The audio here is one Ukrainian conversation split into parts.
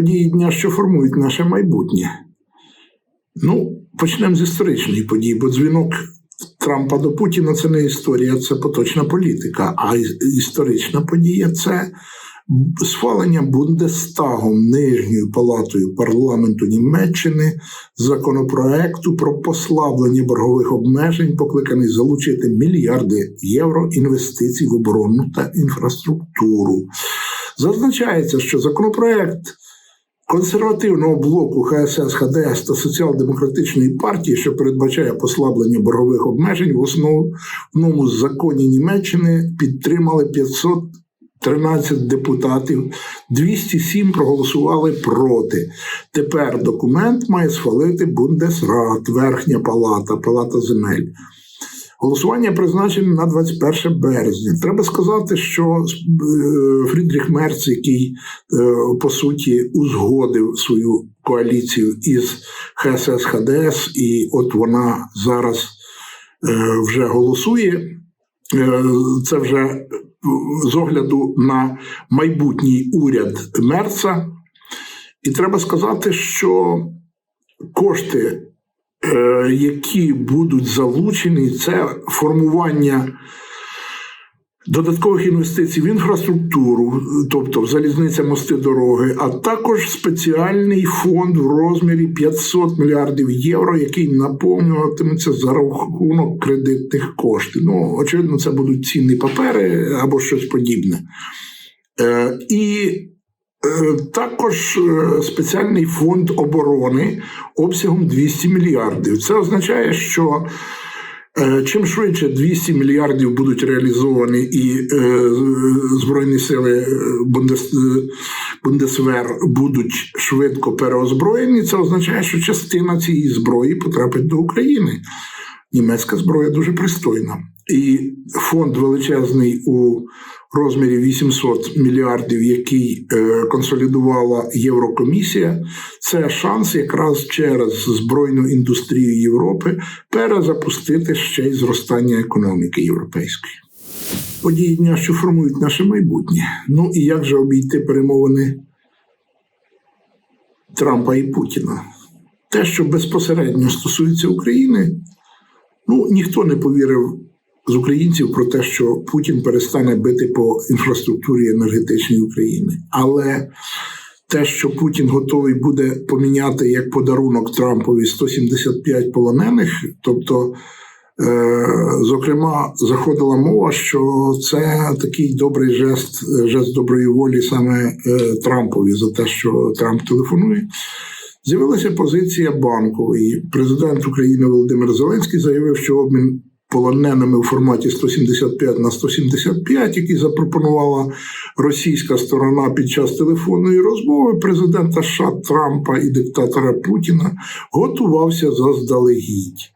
події дня, що формують наше майбутнє. Ну, почнемо з історичної події, бо дзвінок Трампа до Путіна це не історія, це поточна політика. А історична подія це схвалення Бундестагом нижньою палатою парламенту Німеччини законопроекту про послаблення боргових обмежень, покликаний залучити мільярди євро інвестицій в оборонну та інфраструктуру. Зазначається, що законопроект консервативного блоку ХСС, ХДС та соціал-демократичної партії, що передбачає послаблення боргових обмежень, в основному законі Німеччини підтримали 513 депутатів, 207 проголосували проти. Тепер документ має схвалити Бундесрат, верхня палата, палата земель. Голосування призначене на 21 березня. Треба сказати, що е, Фрідріх Мерц, який е, по суті узгодив свою коаліцію із ХСС ХДС, і от вона зараз е, вже голосує. Це вже з огляду на майбутній уряд Мерца. І треба сказати, що кошти е, які будуть залучені, це формування додаткових інвестицій в інфраструктуру, тобто в залізниця, мости, дороги, а також спеціальний фонд в розмірі 500 мільярдів євро, який наповнюватиметься за рахунок кредитних коштів. Ну, очевидно, це будуть цінні папери або щось подібне. Е, І Е, Також е, спеціальний фонд оборони обсягом 200 мільярдів. Це означає, що чим швидше 200 мільярдів будуть реалізовані і е, Збройні сили е, Бундес, е, Бундесвер будуть швидко переозброєні, це означає, що частина цієї зброї потрапить до України. Німецька зброя дуже пристойна. І фонд величезний у розмірі 800 мільярдів, який е, консолідувала Єврокомісія, це шанс якраз через збройну індустрію Європи перезапустити ще й зростання економіки європейської. Події дня, що формують наше майбутнє. Ну і як же обійти перемовини Трампа і Путіна? Те, що безпосередньо стосується України, ну ніхто не повірив з українців про те, що Путін перестане бити по інфраструктурі енергетичній України. Але те, що Путін готовий буде поміняти як подарунок Трампові 175 полонених, тобто, е, зокрема, заходила мова, що це такий добрий жест, жест доброї волі саме е, Трампові за те, що Трамп телефонує. З'явилася позиція банкової. Президент України Володимир Зеленський заявив, що обмін полоненими у форматі 175 на 175, який запропонувала російська сторона під час телефонної розмови президента США Трампа і диктатора Путіна, готувався заздалегідь.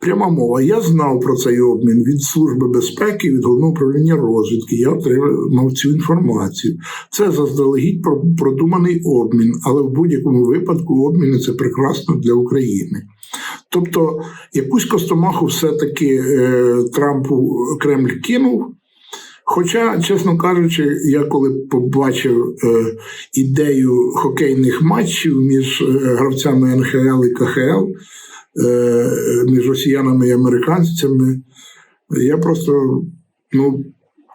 Пряма мова. Я знав про цей обмін від Служби безпеки, від головного управління розвідки. Я отримав цю інформацію. Це заздалегідь про- продуманий обмін, але в будь-якому випадку обміни це прекрасно для України. Тобто, якусь костомаху все-таки е, Трампу Кремль кинув. Хоча, чесно кажучи, я коли побачив е, ідею хокейних матчів між е, гравцями НХЛ і КХЛ, е, між росіянами і американцями, я просто, ну,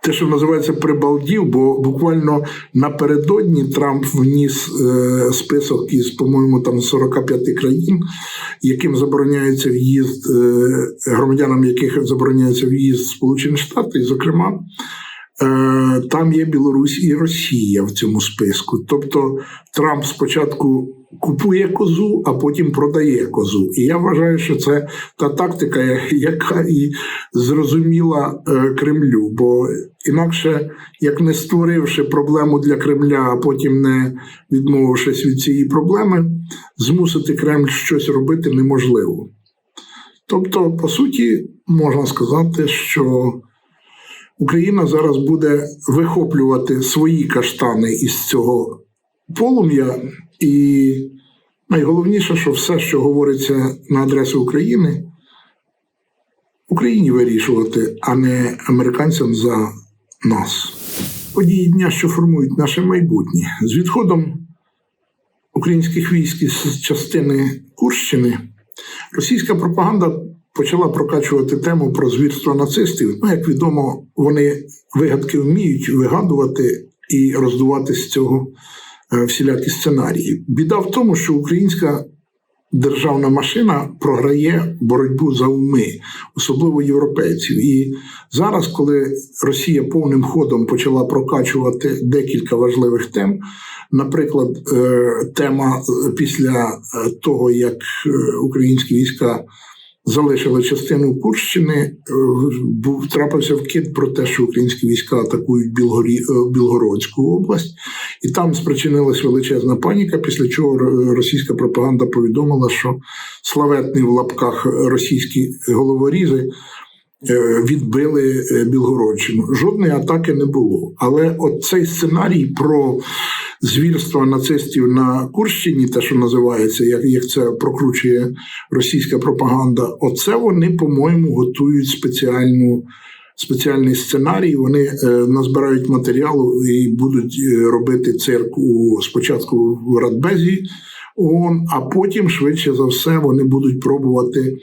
те, що називається, прибалдів, бо буквально напередодні Трамп вніс е, список із, по-моєму, там 45 країн, яким забороняється в'їзд е, громадянам, яких забороняється в'їзд в Сполучені Штати, і, зокрема. Е, Там є Білорусь і Росія в цьому списку. Тобто Трамп спочатку купує козу, а потім продає козу. І я вважаю, що це та тактика, яка і зрозуміла е, Кремлю. Бо інакше, як не створивши проблему для Кремля, а потім не відмовившись від цієї проблеми, змусити Кремль щось робити неможливо. Тобто, по суті, можна сказати, що Україна зараз буде вихоплювати свої каштани із цього полум'я, і найголовніше, що все, що говориться на адресу України, Україні вирішувати, а не американцям за нас. Події дня, що формують наше майбутнє. З відходом українських військ із частини Курщини російська пропаганда почала прокачувати тему про звірства нацистів. Ну, як відомо, вони вигадки вміють вигадувати і роздувати з цього е, всілякі сценарії. Біда в тому, що українська державна машина програє боротьбу за уми, особливо європейців. І зараз, коли Росія повним ходом почала прокачувати декілька важливих тем, наприклад, е, тема після того, як е, українські війська. Залишили частину Курщини, е, був трапився вкид про те, що українські війська атакують Білгорі, е, Білгородську область, і там спричинилась величезна паніка. Після чого російська пропаганда повідомила, що славетні в лапках російські головорізи е, відбили Білгородщину. Жодної атаки не було. Але от цей сценарій про звірства нацистів на Курщині, те, що називається, як, як це прокручує російська пропаганда, оце вони, по-моєму, готують спеціальну. Спеціальний сценарій, вони е, назбирають матеріалу і будуть е, робити цирк у спочатку в Радбезі ООН, а потім, швидше за все, вони будуть пробувати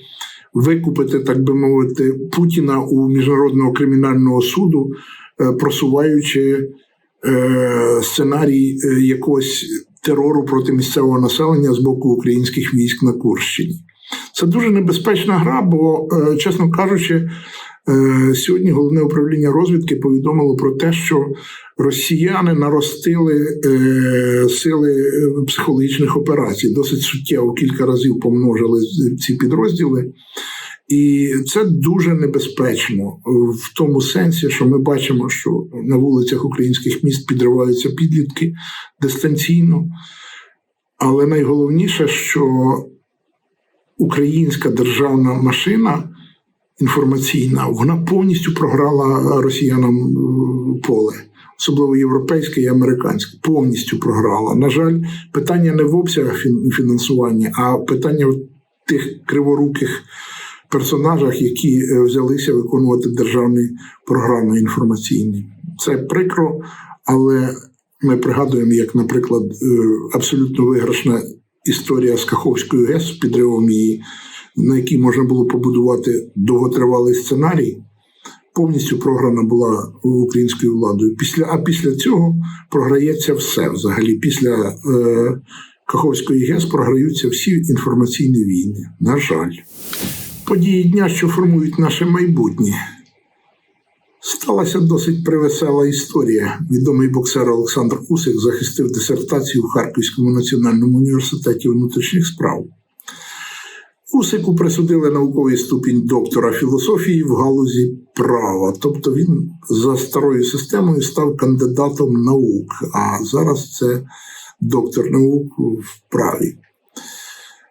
викупити, так би мовити, Путіна у міжнародного кримінального суду, е, просуваючи сценарій е, якогось терору проти місцевого населення з боку українських військ на Курщині. Це дуже небезпечна гра, бо, е, чесно кажучи, е, сьогодні головне управління розвідки повідомило про те, що росіяни наростили е, сили е, психологічних операцій. Досить суттєво кілька разів помножили ці підрозділи. І це дуже небезпечно в тому сенсі, що ми бачимо, що на вулицях українських міст підриваються підлітки дистанційно. Але найголовніше, що українська державна машина інформаційна, вона повністю програла росіянам е, поле, особливо європейське і американське. Повністю програла. На жаль, питання не в обсягах фінансування, а питання в тих криворуких персонажах, які е, взялися виконувати державні програми інформаційні. Це прикро, але ми пригадуємо, як, наприклад, е, абсолютно виграшна історія з Каховською ГЕС підривом її, на якій можна було побудувати довготривалий сценарій. Повністю програна була українською владою. Після, а після цього програється все взагалі. Після е, Каховської ГЕС програються всі інформаційні війни. На жаль події дня, що формують наше майбутнє. Сталася досить привесела історія. Відомий боксер Олександр Усик захистив дисертацію в Харківському національному університеті внутрішніх справ. Усику присудили науковий ступінь доктора філософії в галузі права. Тобто він за старою системою став кандидатом наук, а зараз це доктор наук в праві.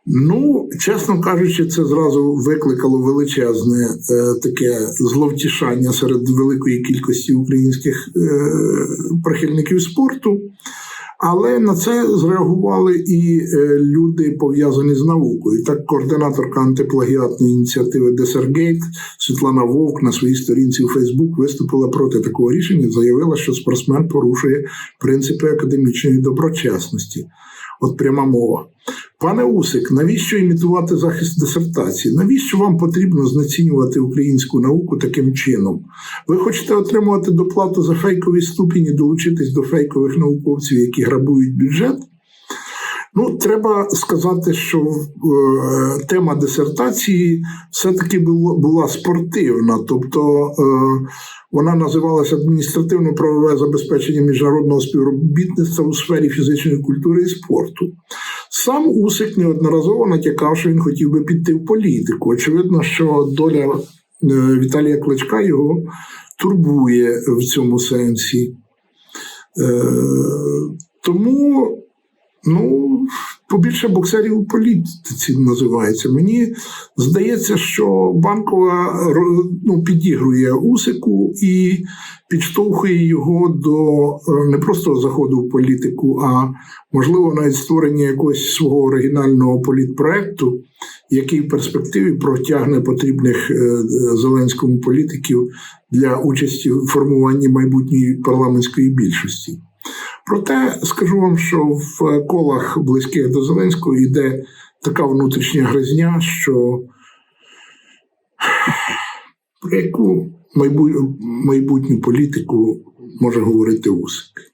Ну, чесно кажучи, це зразу викликало величезне е, таке зловтішання серед великої кількості українських е, прихильників спорту. Але на це зреагували і е, люди, пов'язані з наукою. Так, координаторка антиплагіатної ініціативи Десергейт Світлана Вовк на своїй сторінці у Фейсбук виступила проти такого рішення, заявила, що спортсмен порушує принципи академічної доброчесності. От пряма мова. Пане Усик, навіщо імітувати захист дисертації? Навіщо вам потрібно знецінювати українську науку таким чином? Ви хочете отримувати доплату за фейкові ступені, долучитись до фейкових науковців, які грабують бюджет? Ну, треба сказати, що е, тема дисертації все-таки була спортивна, тобто е, вона називалася адміністративно-правове забезпечення міжнародного співробітництва у сфері фізичної культури і спорту. Сам Усик неодноразово натякав, що він хотів би піти в політику. Очевидно, що доля е, Віталія Кличка його турбує в цьому сенсі. Е, тому, ну, побільше боксерів у політиці називається. Мені здається, що банкова ну, підігрує Усику і підштовхує його до е, не просто заходу в політику, а можливо навіть створення якогось свого оригінального політпроекту, який в перспективі протягне потрібних е, Зеленському політиків для участі в формуванні майбутньої парламентської більшості. Проте скажу вам, що в колах близьких до Зеленського йде така внутрішня гризня, що про яку майбутню політику може говорити Усик.